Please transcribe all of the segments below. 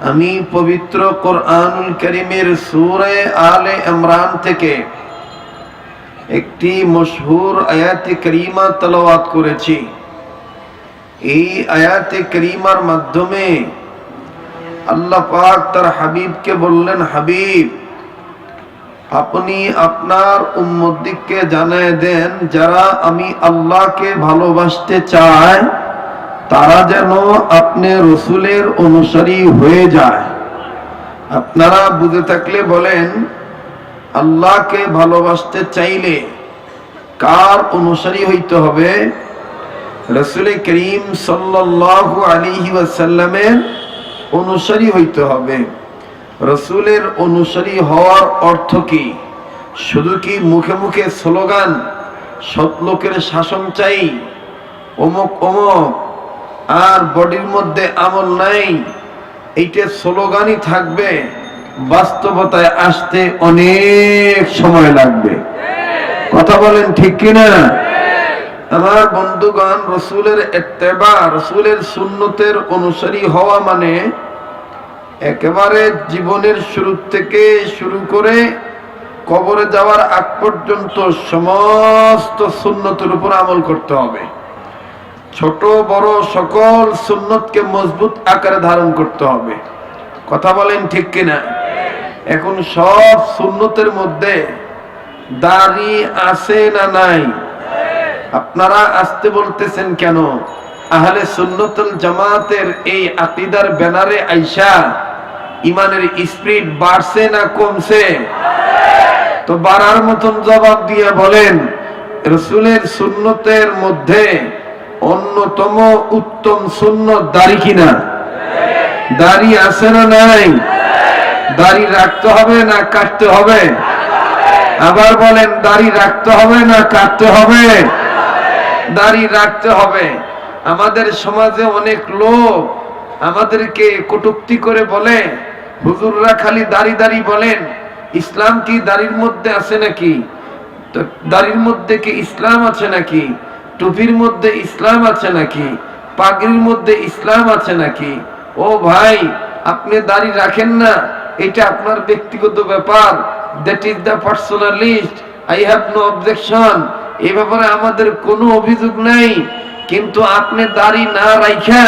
আমি পবিত্র কোরআনুল করিমের সুরে আলে ইমরান থেকে একটি মশহুর আয়াতে করিমা তলাওয়াত করেছি। এই আয়াতে করিমার মাধ্যমে আল্লাহ পাক তার হাবিবকে বললেন, হাবিব, আপনি আপনার উম্মদিককে জানায় দেন, যারা আমি আল্লাহকে ভালোবাসতে চায় তারা যেন আপনি রসুলের অনুসারী হয়ে যায়। আপনারা বুঝে থাকলে বলেন, আল্লাহকে ভালোবাসতে চাইলে কার অনুসারী হইতে হবে? রসুল করিম সাল্লাল্লাহু আলাইহি ওয়াসাল্লামের অনুসারী হইতে হবে। রসুলের অনুসারী হওয়ার অর্থ কি? শুধু কি মুখে মুখে স্লোগান সৎ লোকের শাসন চাই? অমুক অমুক আর বডির মধ্যে আমল নাই, এইটা স্লোগানই থাকবে, বাস্তবতায় আসতে অনেক সময় লাগবে। কথা বলেন ঠিক কিনা? আমার বন্ধুগণ, রসুলের এত্তেবা, রসুলের সুন্নতের অনুসারী হওয়া মানে একেবারে জীবনের শুরু থেকে শুরু করে কবরে যাওয়ার আগ পর্যন্ত সমস্ত সুন্নতের উপর আমল করতে হবে। ছোট, বড় সকল সুন্নতকে মজবুত আকারে ধারণ করতে হবে। কথা বলেন ঠিক কিনা? এখন সব সুন্নতের মধ্যে দাড়ি আছে না নাই? আপনারা আসতে বলতেছেন কেন? আহলে সুন্নতুল জামাতের এই আকিদার ব্যানারে আইসা ইমানের স্পিরিট বাড়ছে না কমছে? তো বাড়ার মতন জবাব দিয়ে বলেন, রসুলের সুন্নতের মধ্যে অন্যতম উত্তম সুন্নত দাড়ি কিনা? দাড়ি আছে না নাই? দাড়ি রাখতে হবে না কাটতে হবে? আবার বলেন, দাড়ি রাখতে হবে না কাটতে হবে? দাড়ি রাখতে হবে। আমাদের সমাজে অনেক লোক আমাদেরকে কটুক্তি করে বলে, হুজুররা খালি দাড়ি দাড়ি বলেন, ইসলাম কি দাড়ির মধ্যে আছে নাকি? তো দাড়ির মধ্যে কি ইসলাম আছে নাকি? টুপির মধ্যে ইসলাম আছে নাকি? পাগড়ির মধ্যে ইসলাম আছে নাকি? ও ভাই, আপনি দাড়ি রাখেন না, এটা আপনার ব্যক্তিগত ব্যাপার। That is the personal list I have no objection এ ব্যাপারে আমাদের কোনো অভিযোগ নাই। কিন্তু আপনি দাড়ি না রাইখা,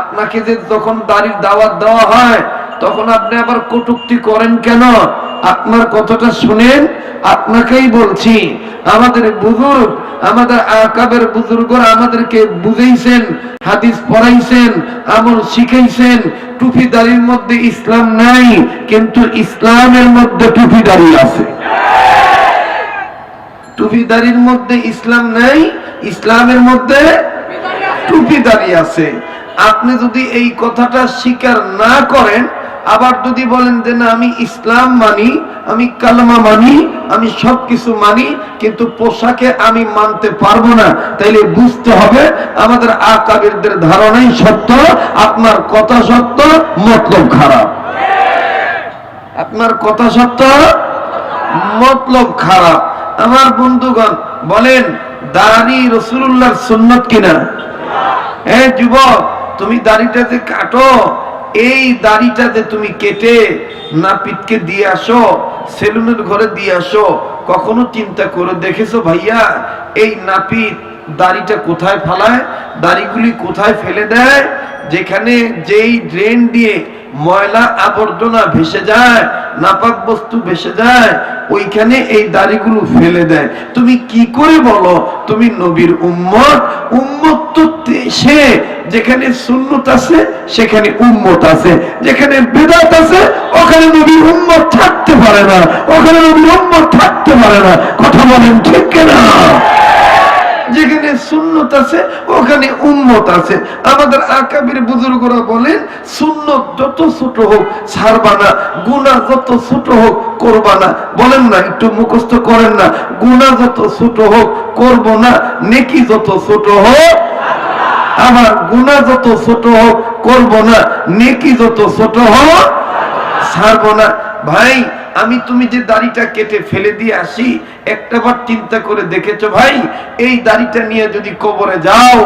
আপনাকে যে যখন দাড়ির দাওয়াত দেওয়া হয় তখন আপনি আবার কটুক্তি করেন কেন? আপনার কথাটা শুনেন, আপনাকেই বলছি, আমাদের বুজুর্গ, আমাদের আকাবের বুজুর্গরা আমাদেরকে বুঝাইছেন, হাদিস পড়াইছেন, আমল শিখাইছেন টুপি দাড়ির মধ্যে ইসলাম নাই, কিন্তু ইসলামের মধ্যে টুপি দাড়ি আছে। টুপিদারির মধ্যে ইসলাম নাই, ইসলামের মধ্যে টুপিদারি আছে। আপনি যদি এই কথাটা স্বীকার না করেন আবার যদি বলেন যে না, আমি ইসলাম মানি, আমি কালমা মানি, আমি সবকিছু মানি, কিন্তু পোশাকে আমি মানতে পারব না, তাইলে বুঝতে হবে আমাদের আকাবিরদের ধারণাই সত্য, আপনার কথা সত্য, মতলব খারাপ। আপনার কথা সত্য, মতলব খারাপ। আমার বন্ধুগণ, বলেন, দাড়ি রসুল্লাহর সুন্নত কিনা? হ্যাঁ যুবক, তুমি দাড়িটা যে কাটো এই দাড়িটা যে তুমি কেটে নাপিতকে দিয়ে আসো, সেলুনের ঘরে দিয়ে আসো, কখনো চিন্তা করে দেখেছ ভাইয়া? এই নাপিত দাড়িটা কোথায় ফালায়? দাড়িগুলি কোথায় ফেলে দেয়? যেখানে যেই ড্রেন দিয়ে ময়লা আবর্জনা ভেসে যায়, নাপাক বস্তু ভেসে যায়, ওইখানে এই দাড়িগুলো ফেলে দেয়। তুমি কি করে বলো? তুমি নবীর উম্মত। উম্মত তো সে যেখানে সুন্নত আছে, সেখানে উম্মত আছে। যেখানে বেদাত আছে, ওখানে নবীর উম্মত থাকতে পারে না। ওখানে নবীর উম্মত থাকতে পারে না। কথা বলেন ঠিক কিনা? যেখানে সুন্নত আছে, ওখানে উম্মত আছে। আমাদের আকাবির বুজুর্গরা বলেন, সুন্নত যত ছোট হোক ছাড়বা না গুণা যত ছোট হোক করবা না। বলেন না, একটু মুখস্থ করেন না গুণা যত ছোট হোক করব না, নেকি যত ছোট হোক, আমার গুণা যত ছোট হোক করব না, নেকি যত ছোট হোক ছাড়বো না। ভাই, আমি তুমি যে দাড়িটা কেটে ফেলে দিয়ে আসি একটাবার চিন্তা করে দেখেছ ভাই? এই দাড়িটা নিয়ে যদি কবরে যাও,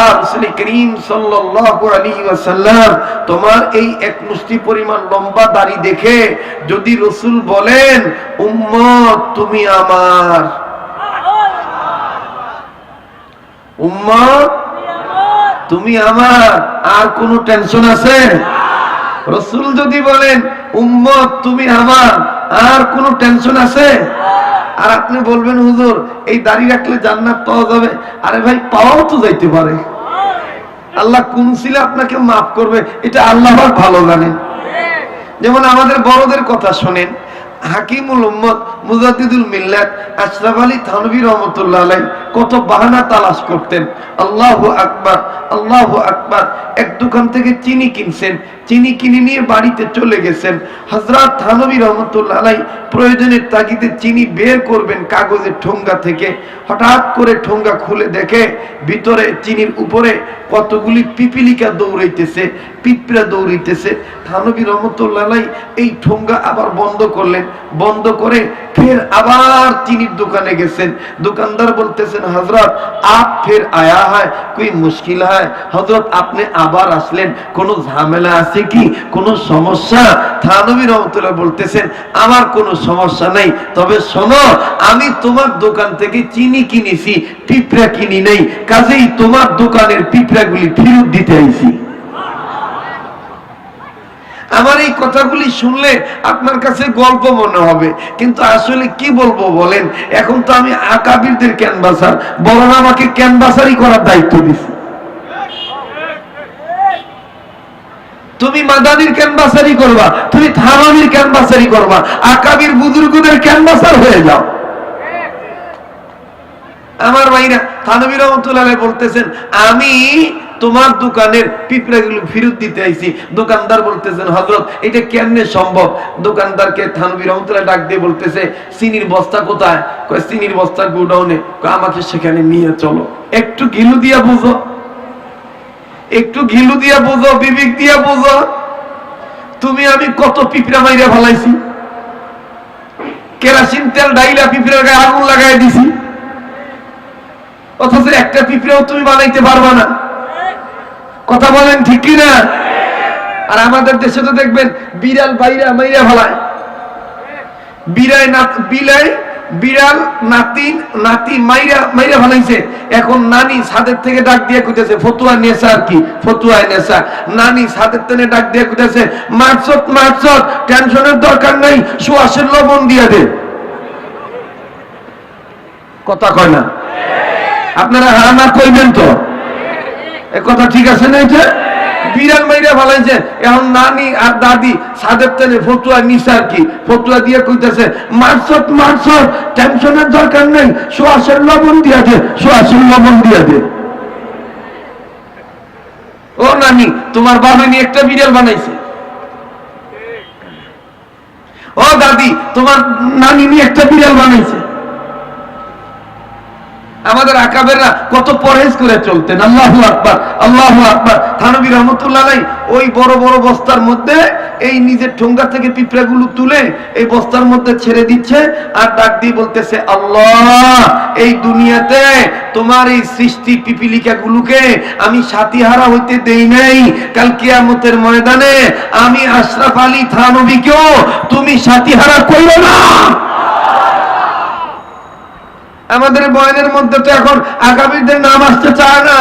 আর রাসূল করিম সাল্লাল্লাহু আলাইহি ওয়াসাল্লাম তোমার এই এক মুষ্টি পরিমাণ লম্বা দাড়ি দেখে যদি রসুল বলেন, উম্মত, তুমি আমার। উম্মত, তুমি আমার। আর কোনো টেনশন আছে? রসুল যদি বলেন, উম্মত, তুমি আমার। আর কোনো টেনশন আছে? আর আপনি বলবেন, হুজুর, এই দাড়ি রাখলে জান্নাত পাওয়া যাবে? আরে ভাই, পাওয়াও তো যাইতে পারে। আল্লাহ কোন ছিল আপনাকে মাফ করবে, এটা আল্লাহ ভালো জানেন। যেমন আমাদের বড়দের কথা শোনেন, হাকিমুল উম্মত মুজাদ্দিদুল মিল্লাত আশরাফ আলী থানভী রহমতুল্লাহ আলাই কত বাহানা তালাশ করতেন। আল্লাহু আল্লাহু এক দোকান থেকে চিনি কিনছেন, চিনি কিনে নিয়ে বাড়িতে চলে গেছেন। হযরত থানভী রহমতুল্লাহ আলাই প্রয়োজনের তাগিদে চিনি বের করবেন কাগজের ঠোঙ্গা থেকে। হঠাৎ করে ঠোঙ্গা খুলে দেখে ভিতরে চিনির উপরে কতগুলি পিপিলিকা দৌড়াইতেছে, পিঁপড়া দৌড়াইতেছে। থানবী রহমতুল্লাহ আলাই এই ঠোঙ্গা আবার বন্ধ করলেন। বন্ধ করে ফের আবার চিনির দোকানে গেছেন। দোকানদার বলতেছেন হজরত আপ ফের আয়া হয়, কোই মুশকিল হয়। হজরত আপনি আবার আসলেন। কোনো ঝামেলা আছে কি? কোনো সমস্যা? থানবী রহমতুল্লাহ বলতেছেন, আমার কোনো সমস্যা নাই। তবে শোনো, আমি তোমার দোকান থেকে চিনি কিনেছি, পিঁপড়া কিনি নেই। কাজেই তোমার দোকানের পিঁপড়াগুলি ফেরত দিতে আইছি। আমার এই কথাগুলি শুনলে আপনার কাছে গল্প মনে হবে। কিন্তু আসলে কি বলব বলেন, এখন তো আমি আকাবিরদের ক্যানভাসার, বরং আমাকে ক্যানভাসারই করার দায়িত্ব দিছে। তুমি মাদানির ক্যানভাসারি করবা, তুমি থামানির ক্যানভাসারি করবা, আকাবির বুজুর্গদের ক্যানভাসার হয়ে যাও। আমার ভাইরা, থানবী রহমতুল্লাহ বলতেছেন, আমি তোমার দোকানের পিঁপড়াগুলো ফেরত দিতে আইছি। দোকানদার বলতেছেন হজরত এটা কেমনে সম্ভব? দোকানদারকে থানবী রহমতুল্লাহ ডাক দিয়ে বলতেছে চিনির বস্তা কোথায়? কয় চিনির বস্তা গোডাউনে। আমাকে সেখানে নিয়ে চলো। একটু ঘিলু দিয়া বুঝো। একটু ঘিলু দিয়া বুঝো, বিবেক দিয়া বুঝো। তুমি আমি কত পিঁপড়া মাইরা ফেলাইছি। কেরাসিন তেল ডাইলা পিঁপড়ার গায়ে আগুন লাগাই দিছি। অথচ একটা পিঁপড়াও তুমি বানাইতে পারবা না। কথা বলেন ঠিক কি না আর আমাদের দেশে তো দেখবেন, বিড়াল বাইরা মাইরা ফেলায়। বিড়াই না বিলাই, বিড়াল, নাতি নাতি মাইরা মাইরা ফেলাইছে। এখন নানি ছাদের থেকে ডাক দিয়ে কইতেছে, ফতুয়া নেশা আর কি? ফতুয়া নেশা নানি সাদের থেকে ডাক দিয়ে কইতেছে মারছত মারছত টেনশনের দরকার নাই, সুয়াসের লবণ দিয়ে দে। কথা কয় না? আপনারা হা না কইবেন তো? কথা ঠিক আছে না এটা বিড়াল মাইরা ফেলাইছে। এখন নানি আর দাদি সাদের তেলে ফতুয়া আর কি। ফতুয়া দিয়ে কইতেছে মারছত মারছত টেনশনের দরকার নেই, সোয়াশের লবণ দিয়া দে, সোয়াশের লবণ দিয়া দে। ও নানি, তোমার বাবা নিয়ে একটা বিড়াল বানাইছে। ও দাদি, তোমার নানি একটা বিড়াল বানাইছে। আমাদের আকাবেরা কত পরহেজ করে চলতেন। আল্লাহু আকবার আল্লাহু আকবার। থানবী রহমতুল্লাহ আলাই ওই বড় বড় বস্তার মধ্যে এই নিজের ঠোঙ্গা থেকে পিঁপড়াগুলো তুলে এই বস্তার মধ্যে ছেড়ে দিচ্ছে আর ডাক দিয়ে বলতেছে, আল্লাহ, এই দুনিয়াতে তোমার এই সৃষ্টি পিপিলিকা গুলোকে আমি সাথীহারা হইতে দেই নাই। কাল কিয়ামতের ময়দানে আমি আশরাফ আলী থানবীকেও তুমি সাথীহারা কইরো না। আমাদের বয়ানের মধ্যে তো এখন আগামীদের নাম আসতে চায় না।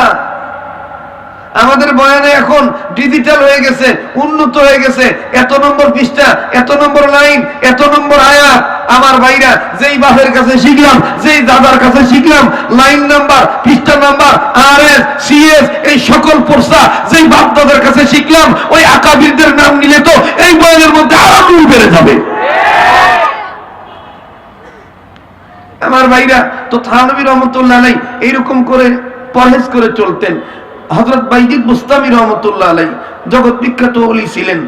আমাদের বয়ানে এখন ডিজিটাল হয়ে গেছে, উন্নত হয়ে গেছে। এত নম্বর পৃষ্ঠা, এত নম্বর লাইন, এত নম্বর আয়াত। আমার ভাইরা, যেই বাপের কাছে শিখলাম, যেই দাদার কাছে শিখলাম, লাইন নাম্বার, পৃষ্ঠা নাম্বার আর এস সিএস, এই সকল পোর্সা, যেই বাপ দাদার কাছে শিখলাম, ওই আকাবিরদের নাম নিলে তো এই বয়ানের মধ্যে আরও বেড়ে যাবে। আমার ভাইরা তো থানবী রহমতুল্লাহ আলাই এইরকম করে পরহেজ করে চলতেন। হজরত বাইজিদ মুস্তামি রহমতুল্লাহ আলাই জগৎ বিখ্যাত অলি ছিলেন,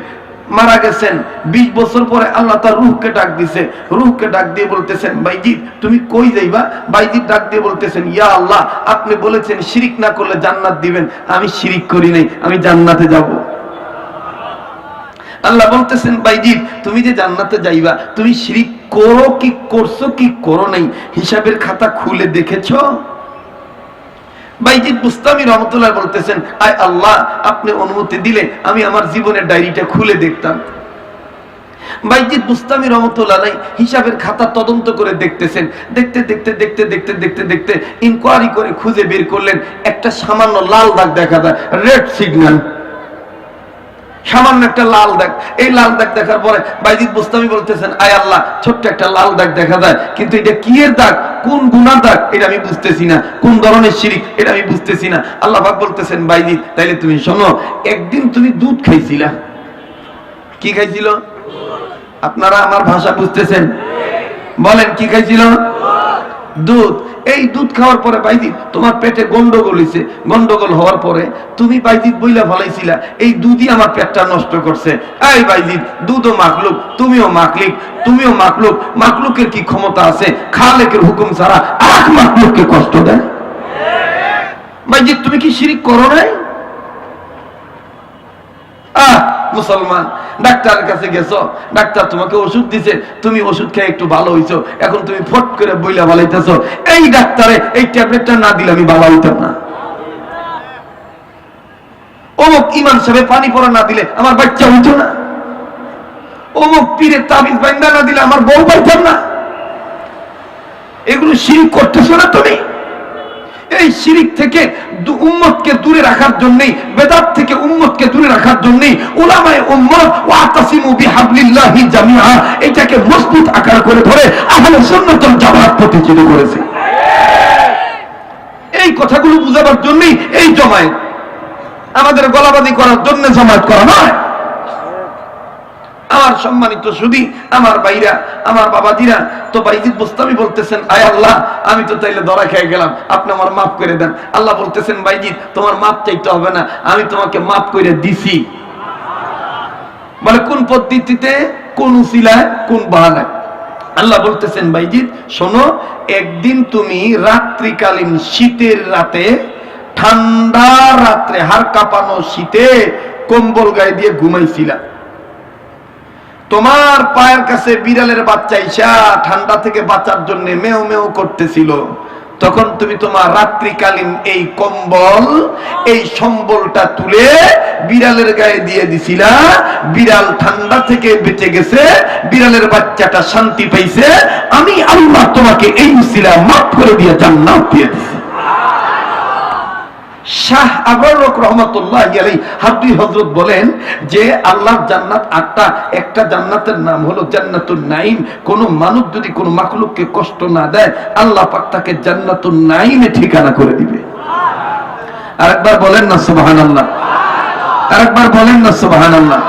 মারা গেছেন। ২০ বছর পরে আল্লাহ তার রুহকে ডাক দিছে। রুহকে ডাক দিয়ে বলতেছেন, বাইজিদ, তুমি কই যাইবা? বাইজিদ ডাক দিয়ে বলতেছেন, ইয়া আল্লাহ, আপনি বলেছেন শিরিক না করলে জান্নাত দিবেন। আমি শিরিক করি নাই, আমি জান্নাতে যাব। আল্লাহ বলতেছেন বাইজিৎ তুমি যে জান্নাতে যাইবা, তুমি শিরিক করো কি করছ কি করো নাই? হিসাবের খাতা খুলে দেখেছ? বাইজিৎ বুস্তামি রহমতুল্লাহ বলতেছেন, আয় আল্লাহ, আপনি অনুমতি দিলে আমি আমার জীবনের ডায়েরিটা খুলে দেখতাম। বাইজিৎ বুস্তামি রহমতুল্লাহ হিসাবের খাতা তদন্ত করে দেখতেছেন। দেখতে দেখতে দেখতে দেখতে দেখতে দেখতে ইনকোয়ারি করে খুঁজে বের করলেন, একটা সামান্য লাল দাগ দেখা যায়, রেড সিগন্যাল। সামান্য একটা লাল দাগ। এই লাল দাগ দেখার পরে বাইজিৎ বুস্তামি বলতেছেন, আয় আল্লাহ, ছোট্ট একটা লাল দাগ দেখা যায়। কিন্তু এটা কি এর দাগ? কোন গুনার দাগ? এটা আমি বুঝতেছি না। কোন ধরনের শিরিক? এটা আমি বুঝতেছি না। আল্লাহ পাক বলতেছেন বাইজিৎ তাইলে তুমি শোনো, একদিন তুমি দুধ খাইছিলা। কি খাইছিল? আপনারা আমার ভাষা বুঝতেছেন? বলেন, কি খাইছিল? দুধ, এই দুধ খাওয়ার পরে বাইদি তোমার পেটে গন্ডগোল হয়েছে গন্ডগোল হওয়ার পরে তুমি বাইদিত বইলা ফলাইছিলা, এই দুধই আমার পেটটা নষ্ট করছে। এই বাইদিত দুধও মাকলুক তুমিও মাকলিক তুমিও মাকলুক মাকলুকের কি ক্ষমতা আছে? খালেকের হুকুম ছাড়া আখ মাকলুককে কষ্ট দেয়? বাইদিত তুমি কি শিরিক করো নাই? মুসলমান, ডাক্তারের কাছে গেছো, ডাক্তার তোমাকে ওষুধ দিছে, তুমি ওষুধ খেয়ে একটু ভালো হইছো, এখন তুমি ফট করে বইলা ভালাইতেছো, এই ডাক্তারে এই ট্যাবলেটটা না দিলে আমি ভালো হইতাম না। অমুক ইমান সাহেব পানি পড়া না দিলে আমার বাচ্চা হইতো না। অমুক পীরের তাবিজ বাইন্দা না দিলে আমার বউ পাইতাম না। এগুলো শিরিক করতেছো না তুমি? এই শিরিক থেকে উম্মতকে দূরে রাখার জন্যই, বেদাত থেকে উম্মতকে দূরে রাখার জন্যই উলামায়ে উম্মত, ওয়াতাসিমু বিহাবলিল্লাহি জামিআ, এটাকে মজবুত আকার করে ধরে আহলে সুন্নাত ওয়াল জামাত প্রতিষ্ঠিত করেছে। এই কথাগুলো বুঝাবার জন্যই এই জমায়েত। আমাদের গলাবাদি করার জন্য জমায়েত করা নয়। আমার সম্মানিত সুদী আমার ভাইরা, আমার বাবাজিরা, তো বাইজিদ বুস্তামি বলতেছেন, আয় আল্লাহ, আমি তো তাইলে ধরা খেয়ে গেলাম, আপনি আমার মাফ করে দেন। আল্লাহ বলতেছেন বাইজিদ তোমার মাফ চাইতে হবে না, আমি তোমাকে মাফ করে দিছি। মানে কোন পদ্ধতিতে, কোন উসিলায়, কোন বাহানায়? আল্লাহ বলতেছেন বাইজিদ শোনো, একদিন তুমি রাত্রিকালীন শীতের রাতে, ঠান্ডা রাত্রে হাড় কাঁপানো শীতে কম্বল গায়ে দিয়ে ঘুমাইছিলা। তোমার পায়ের কাছে বিড়ালের বাচ্চা ইসা ঠান্ডা থেকে বাঁচার জন্য মেও মেও করতেছিল। তখন তুমি তোমার রাত্রিকালীন এই কম্বল, এই সম্বলটা তুলে বিড়ালের গায়ে দিয়ে দিছিলা। বিড়াল ঠান্ডা থেকে বেঁচে গেছে, বিড়ালের বাচ্চাটা শান্তি পাইছে। আমি আল্লাহ তোমাকে এই উসিলা মাফ করে দিয়ে জান্নাত দিয়ে দিছি। শাহ আবরক রহমতুল্লাহ আলাই হাবি হজরত বলেন যে আল্লাহর জান্নাত আটটা। একটা জান্নাতের নাম হলো জান্নাতুন নাইম কোন মানুষ যদি কোন মাখলুককে কষ্ট না দেয়, আল্লাহ পাক তাকে জান্নাতুন নাইমে ঠিকানা করে দিবে। আরেকবার বলেন না সুবহানাল্লাহ। আরেকবার বলেন না সুবহানাল্লাহ।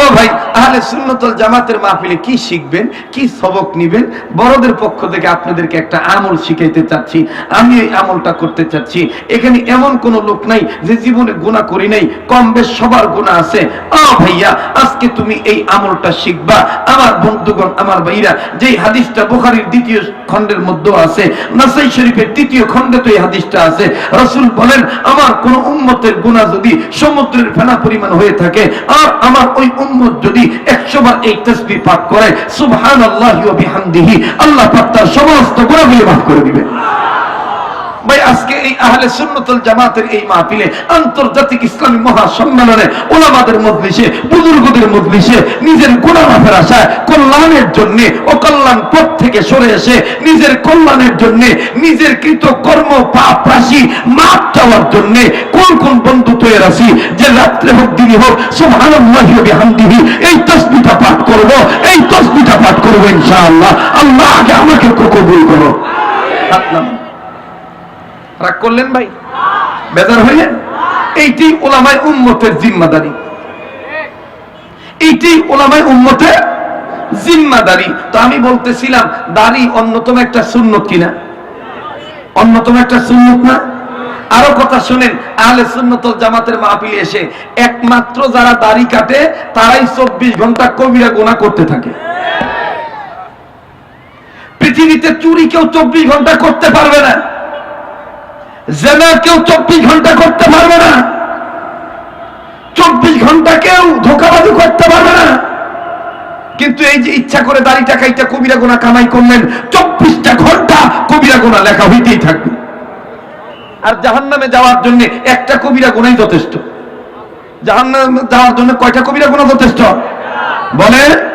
ও ভাই আহলে সুন্নতল জামাতের মাহফিলে কি শিখবেন, কি সবক নিবেন? বড়দের পক্ষ থেকে আপনাদেরকে একটা আমল শিখাইতে চাচ্ছি। আমি এই আমলটা করতে চাচ্ছি। এখানে এমন কোন লোক নাই যে জীবনে গুণা করি নাই, কম বেশ সবার গুণা আছে। ও ভাইয়া, আজকে তুমি এই আমলটা শিখবা। আমার বন্ধুগণ, আমার ভাইরা, যেই হাদিসটা বুখারীর দ্বিতীয় খণ্ডের মধ্যে আছে, নাসাই শরীফের তৃতীয় খণ্ডে তো এই হাদিসটা আছে। রাসূল বলেন, আমার কোন উম্মতের গুনাহ যদি সমুদ্রের ফেনা পরিমাণ হয়ে থাকে, আর আমার ওই উম্মত যদি 100 বার এই তাসবিহ পাঠ করে আল্লাহ তার সমস্ত গুনাহগুলো মাফ করে দিবে ভাই, আজকে এই আহলে সুন্নতুল জামাতের এই মাহফিলে আন্তর্জাতিক ইসলামী মহাসম্মেলনে ওলামাদের মজলিসে, বুজুর্গদের মজলিসে নিজের গুনাহ মাফের আশায় কল্যাণের জন্য অকল্যাণ পথ থেকে সরে এসে নিজের কল্যাণের জন্য নিজের কৃত কর্ম পাপ রাশি মাপ চাওয়ার জন্য কোন কোন বন্ধু আছি যে রাত্রে হোক দিনই হোক এই পাঠ করব, এই পাঠ করব ইনশাআল্লাহ। আল্লাহ আগে আমাকে কবুল করো। রাগ করলেন ভাই? বেজার এইটি ওলামায় উম্মতের জিম্মাদারি। এইটি ওলামায় উম্মতের জিম্মাদারি। তো আমি বলতেছিলাম, দাড়ি অন্যতম একটা সুন্নত কিনা? অন্যতম একটা সুন্নত না? আরও কথা শুনেন, আহলে সুন্নতল জামাতের মাহফিলে এসে একমাত্র যারা দাড়ি কাটে, তারাই চব্বিশ ঘণ্টা কবিরা গোনা করতে থাকে। পৃথিবীতে চুরি কেউ চব্বিশ ঘণ্টা করতে পারবে না। জেনা কেউ চব্বিশ ঘণ্টা করতে পারবে না। চব্বিশ ঘণ্টা কেউ ধোকাবাজি করতে পারবে না। কিন্তু এই যে ইচ্ছা করে দাড়িটা কাইটা কবিরা গোনা কামাই করলেন, চব্বিশটা ঘণ্টা কবিরা গোনা লেখা হইতেই থাকবে। আর জাহান নামে যাওয়ার জন্য একটা কবিরা গোনাই যথেষ্ট। জাহান নামে যাওয়ার জন্য কয়টা কবিরা গুণা যথেষ্ট? বলে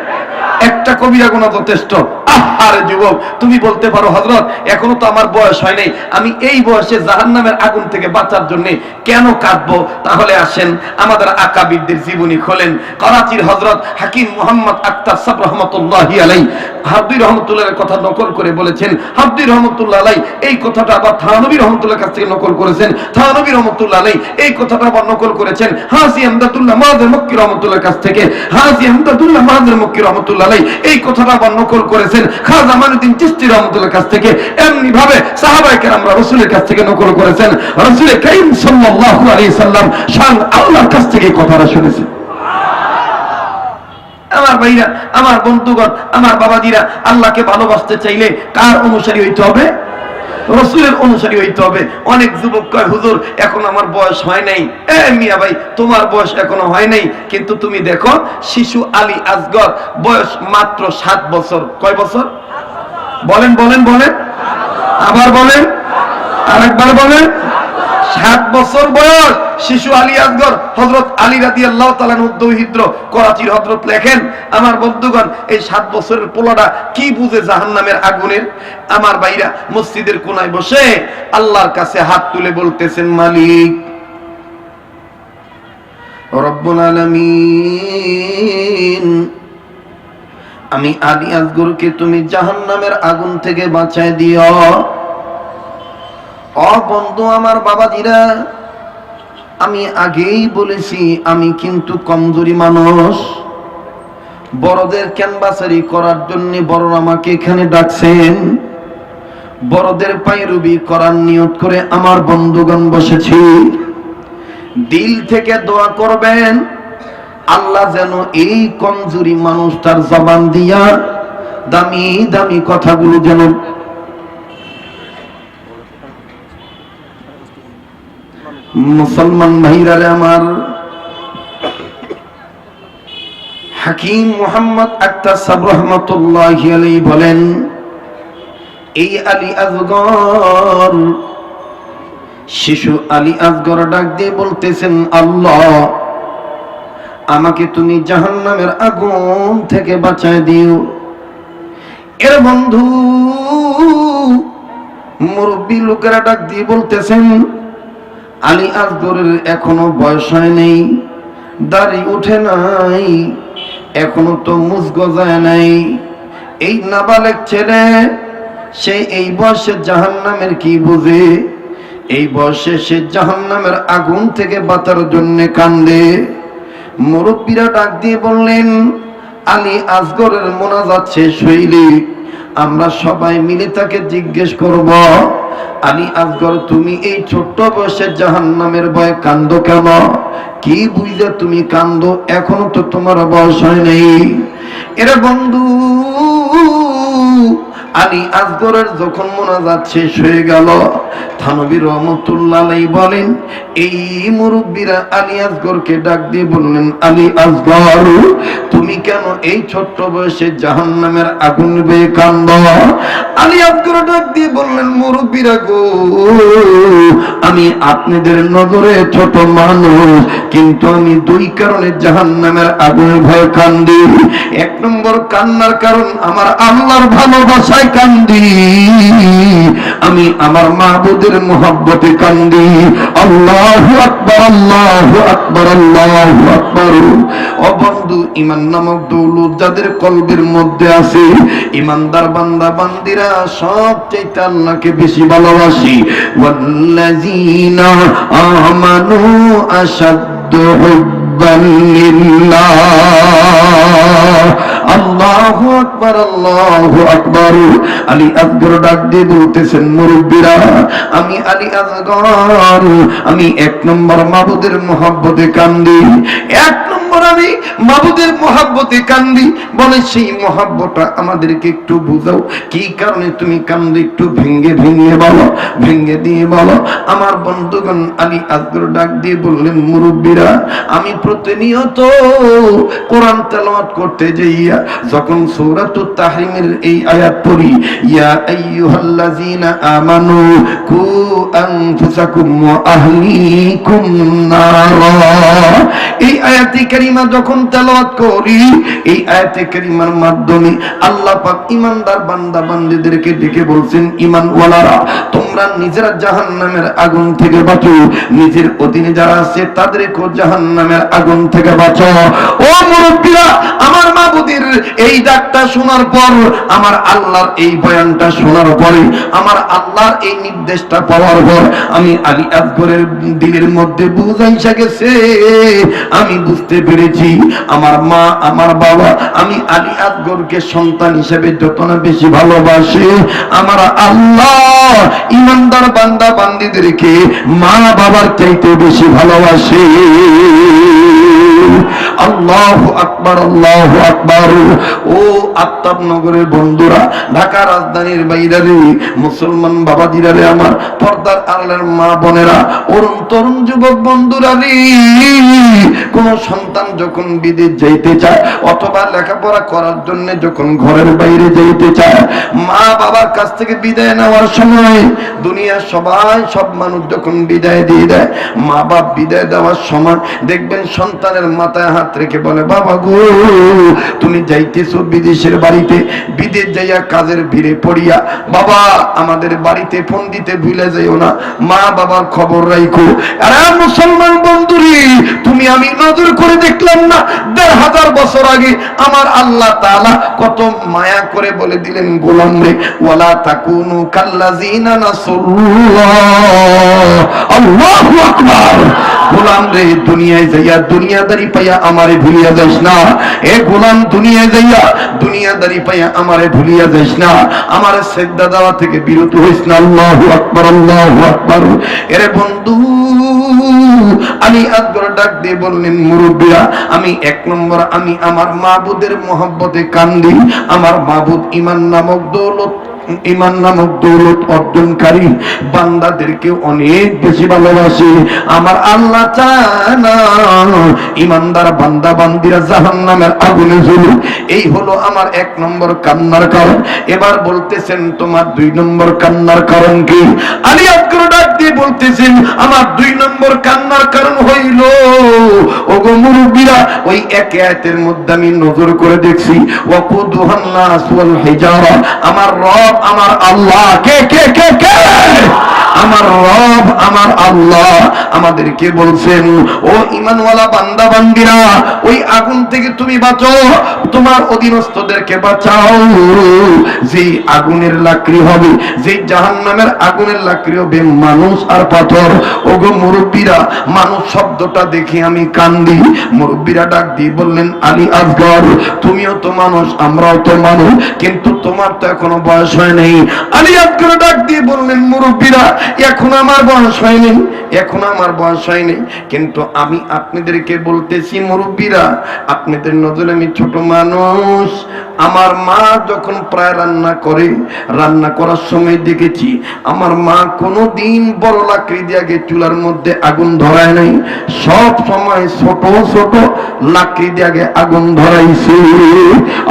একটা কবিরা গোনা যথেষ্ট আহারে যুবক, তুমি বলতে পারো হজরত এখনও তো আমার বয়স হয় নাই। আমি এই বয়সে জাহান্নামের আগুন থেকে বাঁচার জন্য কেন কাঁদবো? তাহলে আসেন, আমাদের আকাবিরদের জীবনী খোলেন। করাচির হজরত হাকিম মোহাম্মদ আক্তার সাব রহমতুল্লাহ আলাই হাব্বি রহমতুল্লাহের কথা নকল করে বলেছেন হাব্বি রহমতুল্লাহ আলাই এই কথাটা আবার থানবী রহমতুল্লাহ কাছ থেকে নকল করেছেন। থানবী রহমতুল্লাহ আলাই এই কথাটা আবার নকল করেছেন হাসি আমদাদুল্লাহ মাহাদের মক্কি রহমতুল্লাহর কাছ থেকে। হাসি আমদাদুল্লাহ মাহাদের মক্কি রহমতুল্লাহ আলাই এই কথাটা আবার নকল করেছেন খাজা মানুদ্দিন চিস্তি রহমতুল্লাহ কাছ থেকে। এমনি ভাবে সাহাবাই কেরাম রসুলের কাছ থেকে নকল করেছেন। রসুলের কাইম সাল্লাল্লাহু আলাইহি সাল্লাম শান আল্লাহর কাছ থেকে কথাটা শুনেছেন। আমার ভাইরা, আমার বন্ধুগণ, আমার বাবাজিরা, আল্লাহকে ভালোবাসতে চাইলে কার অনুসারী হইতে হবে? রসুলের অনুসারী হইতে হবে। অনেক যুবক কয় হুজুর, এখন আমার বয়স হয় নাই। এ মিয়া ভাই, তোমার বয়স এখনও হয় নাই। কিন্তু তুমি দেখো, শিশু আলী আজগর, বয়স মাত্র সাত বছর। কয় বছর? বলেন বলেন বলেন। আবার বলেন, আরেকবার বলেন। সাত বছর বয়স। শিশু আলী আসগর হজরত আলী রাদি আল্লাহ তালানুদ্দহিদ্র করাচির হজরত লেখেন, আমার বন্ধুগণ, এই সাত বছরের পোলাটা কি বুঝে জাহান্নামের আগুনের? আমার বাইরা মসজিদের কোনায় বসে আল্লাহর কাছে হাত তুলে বলতেছেন, মালিক, রব্বুল আলামিন, আমি আলী আসগরকে তুমি জাহান্নামের আগুন থেকে বাঁচায় দিও। অ বন্ধু, আমার বাবাজিরা আমি আগেই বলেছি, আমি কিন্তু কমজোরি মানুষ। বড়দের ক্যানভাসারি করার জন্য বড় আমাকে এখানে ডাকছেন। বড়দের পায়রবি করার নিয়ত করে আমার বন্ধুগণ বসেছি। দিল থেকে দোয়া করবেন, আল্লাহ যেন এই কমজোরি মানুষটার জবান দিয়া দামি দামি কথাগুলো যেন মুসলমান ভাইরারে আমার হাকিম মোহাম্মদ আক্তার সাব রহমতুল্লাহ আলী বলেন, এই আলী আজগর শিশু আলী আজগর ডাক দিয়ে বলতেছেন, আল্লাহ, আমাকে তুমি জাহান্নামের আগুন থেকে বাঁচায় দিও। এর বন্ধু মুরব্বী লোকেরা ডাক দিয়ে বলতেছেন আলী আসগরের এখনও বয়স হয় নেই, দাড়ি উঠে নাই, এখনও তো মুজ গজায় নাই। এই নাবালেক ছেলে, সে এই বয়সে জাহান্নামের কি বুঝে? এই বয়সে সে জাহান্নামের আগুন থেকে বাঁচার জন্য কান্দে। মুরব্বীরা ডাক দিয়ে বললেন, আলী আসগরের মোনাজাত শেষ হইলে আমরা সবাই মিলে তাকে জিজ্ঞেস করব। আলী আসগর তুমি এই ছোট্ট বয়সে জাহান্নামের ভয়ে কান্দ কেন? কি বুঝলে তুমি কান্দ এখনও তো তোমার বয়স হয় নেই। এরা বন্ধু আলী আসগরের যখন মোনাজাত শেষ হয়ে গেল, থানবী রহমতুল্লাহ বলেন, এই মুরব্বীরা আলী আসগরকে ডাক দিয়ে বললেন, আলী আসগর, তুমি কেন এই ছোট্ট বয়সে জাহান্নামের আগুন বেয়ে কান্দ? আলী আসগর ডাক দিয়ে বললেন, মুরব্বীরা গো, আমি আপনাদের নজরে ছোট মানুষ, কিন্তু আমি দুই কারণে জাহান্নামের আগুন ভয়ে কান্দি। এক নম্বর কান্নার কারণ, আমার আল্লাহর ভালোবাসায় কান্দি, আমি আমার মাহবুদের কান্দি। আল্লাহ আকবর আল্লাহ আকবর আল্লাহ আকবর। ইমান নামক দৌলত যাদের কলবের মধ্যে আছে, ইমানদার বান্দা, বান্দিরা সব চাইতে আল্লাহকে বেশি ভালোবাসি। আমানু আশাদ্দু হুব্বান লিল্লাহ। আল্লাহু আকবার আল্লাহু আকবার। আলী আসগর ডাক দিয়ে মুরব্বীরা, আমি আলী আসগর আমি এক নম্বর মাবুদের মোহাব্বতে কান্দি, এক আমি মাবুদের মহাব্বতে কান্দি, বলে সেই মহাব্বটা আমাদেরকে একটু বুঝাও। কি কারণে তুমি কান্দি একটু ভেঙ্গে ভেঙ্গে বলো ভেঙ্গে দিয়ে বলো? আমার বন্ধুগণ আলী আজগর ডাক দিয়ে বললেন, মুরব্বীরা, আমি প্রতিনিয়ত কোরআন তেলাওয়াত করতে যাইয়া যখন সূরাতুত তাহরিমের এই আয়াত পড়ি, ইয়া আইয়ুহাল্লাযীনা আমানু কু আনফুসাকুম ওয়া আহলিকুম নারা। এই আয়াতে কারিমা যখন তেলাওয়াত করি, এই আয়াতে কারিমার মাধ্যমে আল্লাহ পাক ইমানদার বান্দা বান্দীদেরকে ডেকে বলছেন ঈমান ওয়ালারা তোমরা নিজেরা জাহান্নামের আগুন থেকে বাঁচো। নিজের অধীনে যারা আছে, তাদেরকেও জাহান্নামের আগুন থেকে বাঁচো ও মুরব্বীরা, আমার মাবুদের এই ডাকটা শোনার পর, আমার আল্লাহর এই বয়ানটা শোনার পরে, আমার আল্লাহর এই নির্দেশটা পাওয়ার পর, আমি আলী আকবরের দিলের মধ্যে বুঝাইসা গেছে। আমি বুঝতে পেরেছি আমার মা, আমার বাবা, আমি আলী আকবরকে সন্তান হিসেবে যত না বেশি ভালোবাসি। আমার আল্লাহ, ইমানদার বান্দা বান্দিদেরকে মা বাবার চাইতে বেশি ভালোবাসে। যখন বিদেশ যাইতে চায়, অথবা লেখাপড়া করার জন্য যখন ঘরের বাইরে যাইতে চায়, মা বাবার কাছ থেকে বিদায় নেওয়ার সময় দুনিয়ার সবাই, সব মানুষ যখন বিদায় দিয়ে দেয়, মা বাপ বিদায় দেওয়ার সময় দেখবেন সন্তানের মাথায় রেখে বলে, বাবা গো, তুমি যাইতেছো বিদেশের বাড়িতে। বিদেশ যাইয়া কাজের ভিড়ে পড়িয়া, বাবা, আমাদের বাড়িতে ফোন দিতে ভুলে যাইও না। মা, বাবার খবর রাইখো। আরে মুসলমান বন্ধুরি, তুমি আমি নজর করে দেখলাম না, দেড় হাজার বছর আগে আমার আল্লাহ তাআলা কত মায়া করে বলে দিলেন গোলাম রে, ওয়ালা তাকুনু কাল্লাযিনা নাসুল্লাহ আল্লাহু আকবার। গোলাম রে দুনিয়ায় যাইয়া, দুনিয়াদারি পাইয়া আমারে ভুলিয়া যাইস না। এ গোলাম দুনিয়ায় যাইয়া, দুনিয়াদারি পাইয়া আমারে ভুলিয়া যাইস না। আমারে সেজদা দেওয়া থেকে বিরত হইস না। আল্লাহু আকবার আল্লাহু আকবার। এরে বন্ধু, আমি আকবর ডাক দিয়ে বললেন, মুরব্বীরা, আমি এক নম্বর, আমি আমার মাবুদের মহব্বতে কান্দি। আমার মাবুদ ইমান নামক দৌলত ইমান নামক দৌলত অর্জনকারী বান্দাদেরকে অনেক বেশি ভালোবাসে। আমার আল্লাহ ইমানদার বান্দা, বান্দিরা জাহান নামের আগুনে জ্বলুক। এই হলো আমার এক নম্বর কান্নার কারণ। এবার বলতেছেন, তোমার দুই নম্বর কান্নার কারণ কি? আলী আকবর ডাক দিয়ে বলতেছেন, আমার দুই নম্বর কান্নার কারণ হইল। মুরব্বীরা, ওই মধ্যে আমি নজর করে দেখছি আমার রব আমার আল্লাহ। কে কে কে কে? আমার রব আমার আল্লাহ। আমাদেরকে বলছেন, ও ইমানওয়ালা বান্দা, বান্দিরা, ওই আগুন থেকে তুমি বাঁচো, তোমার অধীনস্থদেরকে বাঁচাও। যেই আগুনের লাকড়ি হবে যে যেই জাহান্নামের আগুনের লাকড়ি হবে মানুষ আর পাথর। ওগো মুরব্বীরা, মানুষ শব্দটা দেখে আমি কান্দি। মুরব্বীরা ডাক দিয়ে বললেন, আলী আসগর তুমিও তো মানুষ, আমরাও তো মানুষ, কিন্তু তোমার তো এখনও বয়স হয় নাই। আলী আসগর ডাক দিয়ে বললেন, মুরব্বীরা, এখন আমার বয়স হয়নি। এখন আমার বয়স হয়নি, কিন্তু আমি আপনাদেরকে বলতেছি, মুরব্বীরা, আপনাদের নজরে আমি ছোট মানুষ। আমার মা যখন প্রায় রান্না করে, রান্না করার সময় দেখেছি, আমার মা কোনো দিন বড় লাকড়ি দিয়ে চুলার মধ্যে আগুন ধরায় নাই। সব সময় ছোট ছোট লাকড়ি দিয়ে আগে আগুন ধরাইছে।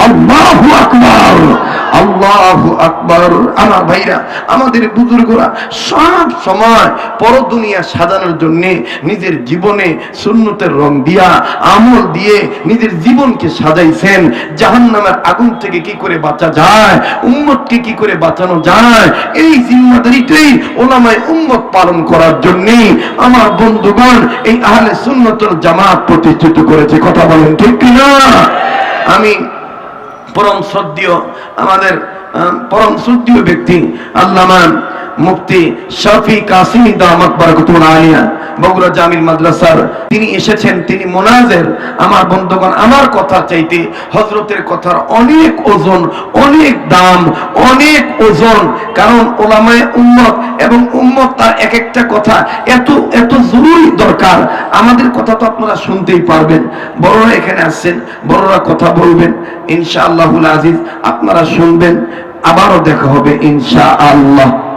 আল্লাহু আকবার, আল্লাহু আমার ভাইরা, আমাদের বুজুর্গরা সব সময় পর দুনিয়া সাজানোর জন্য নিজের জীবনে সুন্নতের রং দিয়া, আমল দিয়ে নিজের জীবনকে সাজাইছেন। জাহান্নামের আগুন থেকে কি করে বাঁচা যায়? উম্মতকে কি করে বাঁচানো যায়? এই জিম্মাদারিটাই ওলামায় উম্মত পালন করার জন্য আমার বন্ধুগণ এই আহলে সুন্নতুল জামাত প্রতিষ্ঠিত করেছে। কথা বলেন ঠিক কিনা? আমি পরম শ্রদ্ধীয় আমাদের পরম শ্রদ্ধীয় ব্যক্তি আল্লামা মুফতি শফি কাসিমি দামাত বারাকাতুল আলিয়া, বগুড়া জামিল মাদ্রাসার তিনি এসেছেন, তিনি মোনাজের। আমার বন্ধুগণ, আমার কথা চাইতে হজরতের কথার অনেক ওজন, অনেক দাম, অনেক ওজন। কারণ ওলামায় উম্মত এবং উম্মত তার এক একটা কথা, এত এত জরুরি দরকার। আমাদের কথা তো আপনারা শুনতেই পারবেন। বড়রা এখানে আসছেন, বড়রা কথা বলবেন। ইনশা আল্লাহুল আজিজ, আপনারা শুনবেন, আবারও দেখা হবে ইনশা আল্লাহ